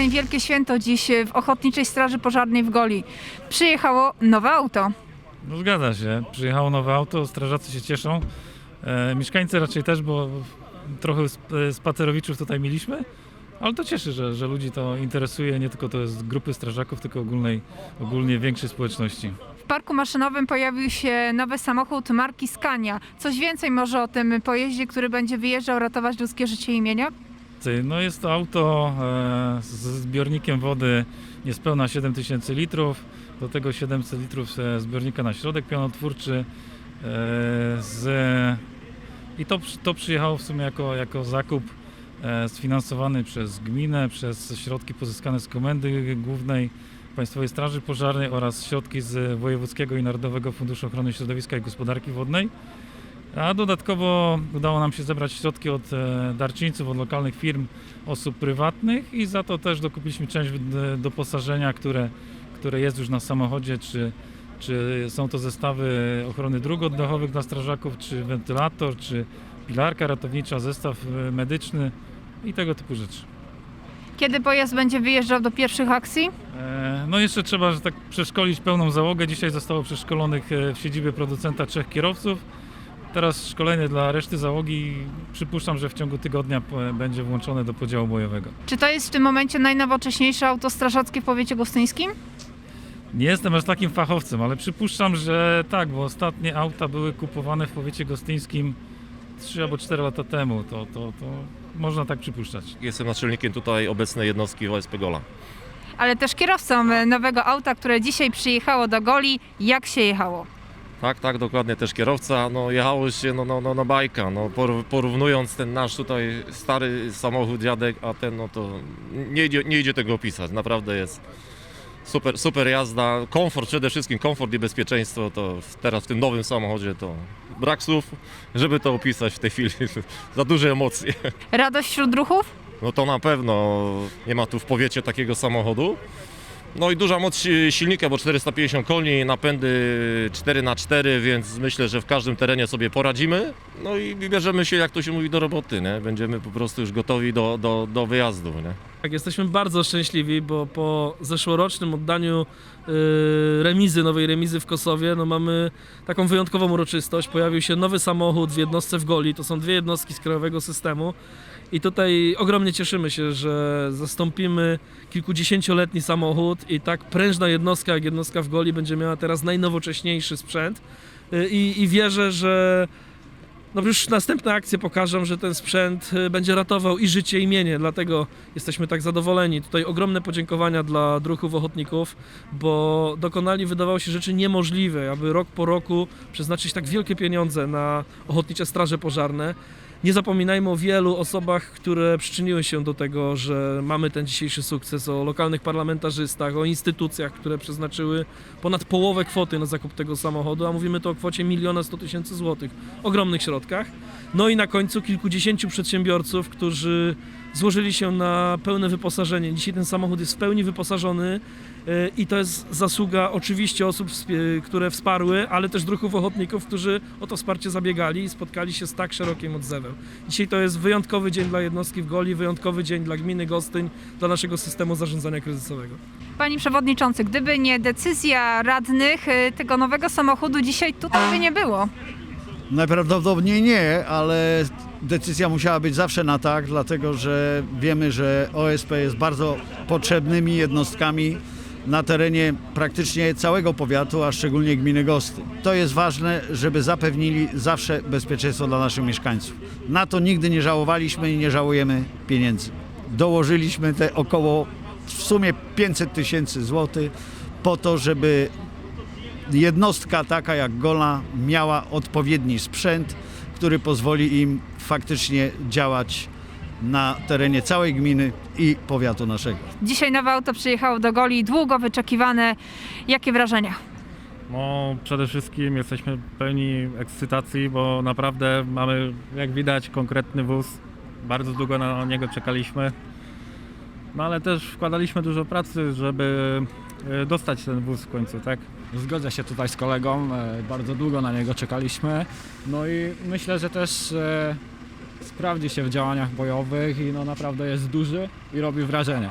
dzień, wielkie święto dziś w Ochotniczej Straży Pożarnej w Goli. Przyjechało nowe auto. No zgadza się. Przyjechało nowe auto, strażacy się cieszą. E, mieszkańcy raczej też, bo trochę sp- e, spacerowiczów tutaj mieliśmy. Ale to cieszy, że, że ludzi to interesuje, nie tylko to jest grupy strażaków, tylko ogólnej, ogólnie większej społeczności. W parku maszynowym pojawił się nowy samochód marki Scania. Coś więcej może o tym pojeździe, który będzie wyjeżdżał ratować ludzkie życie i imienia? No jest to auto e, z zbiornikiem wody niespełna 7000 litrów, do tego 700 litrów e, zbiornika na środek pionotwórczy. E, z, I to, to przyjechało w sumie jako, jako zakup sfinansowany przez gminę, przez środki pozyskane z Komendy Głównej Państwowej Straży Pożarnej oraz środki z Wojewódzkiego i Narodowego Funduszu Ochrony Środowiska i Gospodarki Wodnej. A dodatkowo udało nam się zebrać środki od e, darczyńców, od lokalnych firm, osób prywatnych i za to też dokupiliśmy część e, doposażenia, które, które jest już na samochodzie, czy, czy są to zestawy ochrony dróg oddechowych dla strażaków, czy wentylator, czy pilarka ratownicza, zestaw e, medyczny i tego typu rzeczy. Kiedy pojazd będzie wyjeżdżał do pierwszych akcji? E, No jeszcze trzeba że tak przeszkolić pełną załogę. Dzisiaj zostało przeszkolonych e, w siedzibie producenta trzech kierowców. Teraz szkolenie dla reszty załogi. Przypuszczam, że w ciągu tygodnia będzie włączone do podziału bojowego. Czy to jest w tym momencie najnowocześniejsze auto strażackie w powiecie gostyńskim? Nie jestem aż takim fachowcem, ale przypuszczam, że tak, bo ostatnie auta były kupowane w powiecie gostyńskim 3 albo 4 lata temu. To, to, to można tak przypuszczać. Jestem naczelnikiem tutaj obecnej jednostki OSP Gola. Ale też kierowcą e, nowego auta, które dzisiaj przyjechało do Goli. Jak się jechało? Tak, tak, dokładnie, też kierowca. No, jechało się no, no, no, no bajka, no, por- porównując ten nasz tutaj stary samochód dziadek, a ten, no to nie idzie, nie idzie tego opisać, naprawdę jest super, super jazda, komfort przede wszystkim, komfort i bezpieczeństwo, to teraz w tym nowym samochodzie to brak słów, żeby to opisać w tej chwili, za duże emocje. Radość wśród ruchów? No to na pewno nie ma tu w powiecie takiego samochodu. No i duża moc si- silnika, bo 450 koni, napędy 4x4, więc myślę, że w każdym terenie sobie poradzimy. No i bierzemy się, jak to się mówi, do roboty, nie? Będziemy po prostu już gotowi do, do, do wyjazdu, nie? Tak, jesteśmy bardzo szczęśliwi, bo po zeszłorocznym oddaniu y, remizy, nowej remizy w Kosowie, no mamy taką wyjątkową uroczystość. Pojawił się nowy samochód w jednostce w Goli, to są dwie jednostki z krajowego systemu. I tutaj ogromnie cieszymy się, że zastąpimy kilkudziesięcioletni samochód i tak prężna jednostka jak jednostka w Goli będzie miała teraz najnowocześniejszy sprzęt. Y, I, i wierzę, że no już następne akcje pokażą, że ten sprzęt y, będzie ratował i życie, i mienie, dlatego jesteśmy tak zadowoleni. Tutaj ogromne podziękowania dla druhów ochotników, bo dokonali, wydawało się, rzeczy niemożliwe, aby rok po roku przeznaczyć tak wielkie pieniądze na ochotnicze straże pożarne. Nie zapominajmy o wielu osobach, które przyczyniły się do tego, że mamy ten dzisiejszy sukces, o lokalnych parlamentarzystach, o instytucjach, które przeznaczyły ponad połowę kwoty na zakup tego samochodu, a mówimy tu o kwocie miliona 100 tysięcy złotych, ogromnych środkach. No i na końcu kilkudziesięciu przedsiębiorców, którzy złożyli się na pełne wyposażenie. Dzisiaj ten samochód jest w pełni wyposażony y, i to jest zasługa oczywiście osób, które wsparły, ale też druhów ochotników, którzy o to wsparcie zabiegali i spotkali się z tak szerokim odzewem. Dzisiaj to jest wyjątkowy dzień dla jednostki w Goli, wyjątkowy dzień dla gminy Gostyń, dla naszego systemu zarządzania kryzysowego. Panie Przewodniczący, gdyby nie decyzja radnych, y, tego nowego samochodu dzisiaj tutaj by nie było. Najprawdopodobniej nie, ale decyzja musiała być zawsze na tak, dlatego że wiemy, że OSP jest bardzo potrzebnymi jednostkami na terenie praktycznie całego powiatu, a szczególnie gminy Gosty. To jest ważne, żeby zapewnili zawsze bezpieczeństwo dla naszych mieszkańców. Na to nigdy nie żałowaliśmy i nie żałujemy pieniędzy. Dołożyliśmy te około w sumie 500 tysięcy złotych po to, żeby jednostka taka jak Gola miała odpowiedni sprzęt, który pozwoli im faktycznie działać na terenie całej gminy i powiatu naszego. Dzisiaj nowe auto przyjechało do Goli, długo wyczekiwane. Jakie wrażenia? No, przede wszystkim jesteśmy pełni ekscytacji, bo naprawdę mamy, jak widać, konkretny wóz. Bardzo długo na niego czekaliśmy. No ale też wkładaliśmy dużo pracy, żeby dostać ten wóz w końcu, tak? Zgodzę się tutaj z kolegą, e, bardzo długo na niego czekaliśmy. No i myślę, że też e, sprawdzi się w działaniach bojowych i no naprawdę jest duży i robi wrażenie.